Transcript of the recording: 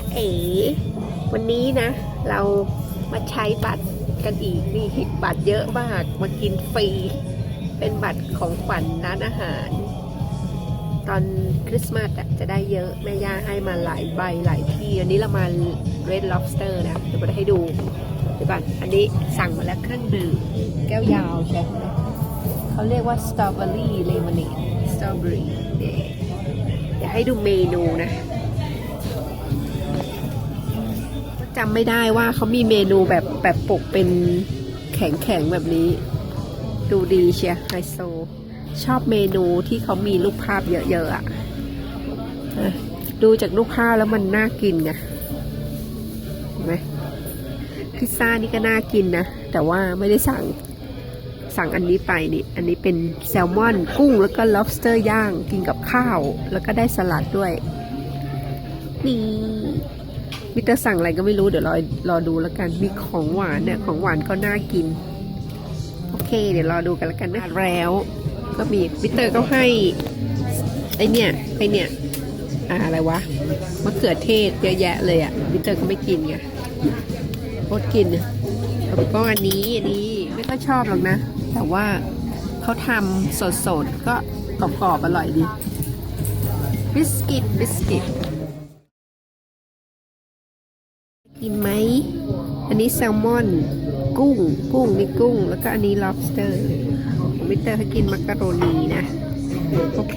ะเอ๋วันนี้นะ เรามาใช้บัตรกันอีกนี่บัตรเยอะมากมากินฟรี เป็นบัตรของขวัญร้านอาหาร ตอนคริสต์มาสอะจะได้เยอะแม่ย่าให้มาหลายใบหลายที่อันนี้เรามา Red Lobster นะเดี๋ยวมาให้ดูเดี๋ยวก่อนอันนี้สั่งมาแล้วเครื่องดื่มแก้วยาวใช่ไหมเขาเรียกว่า Strawberry Lemonade Strawberry เดี๋ยวให้ดูเมนูนะ จำไม่ได้ว่าเขามีเมนูแบบแบบปกเป็นแข็งๆแบบนี้ ดูดีเชียไฮโซ ชอบเมนูที่เขามีรูปภาพเยอะๆอะอะดูจากรูปภาพแล้วมันน่ากินไงเห็นไหมพิซซ่านี่ก็น่ากินนะ แต่ว่าไม่ได้สั่งสั่งอันนี้ไปนี่ อันนี้เป็นแซลมอนกุ้งแล้วก็ lobster ย่างกินกับข้าว แล้วก็ได้สลัดด้วย นี่ มิเตอร์สั่งอะไรก็ไม่รู้เดี๋ยวรอรอดูแล้วกัน มีของหวานเนี่ยของหวานก็น่ากิน โอเค เดี๋ยวรอดูกันแล้วกันนะแล้ว ก็มีมิเตอร์ก็ให้ไอเนี่ยไอเนี่ยอะไรวะมะเขือเทศเยอะแยะเลยอะ่ะมิเตอร์ก็ไม่กินไงโคตรกินแล้วก็อันนี้อันนี้ไม่ค่อยชอบหรอกนะ แต่ว่าเขาทำสดๆ ก็กรอบๆอร่อยดีบิสกิตบิสกิต กินไหม อันนี้แซลมอน กุ้ง กุ้งนี่กุ้ง แล้วก็อันนี้ lobster ของมิเตอร์เขากินมักกะโรนีนะ โอเค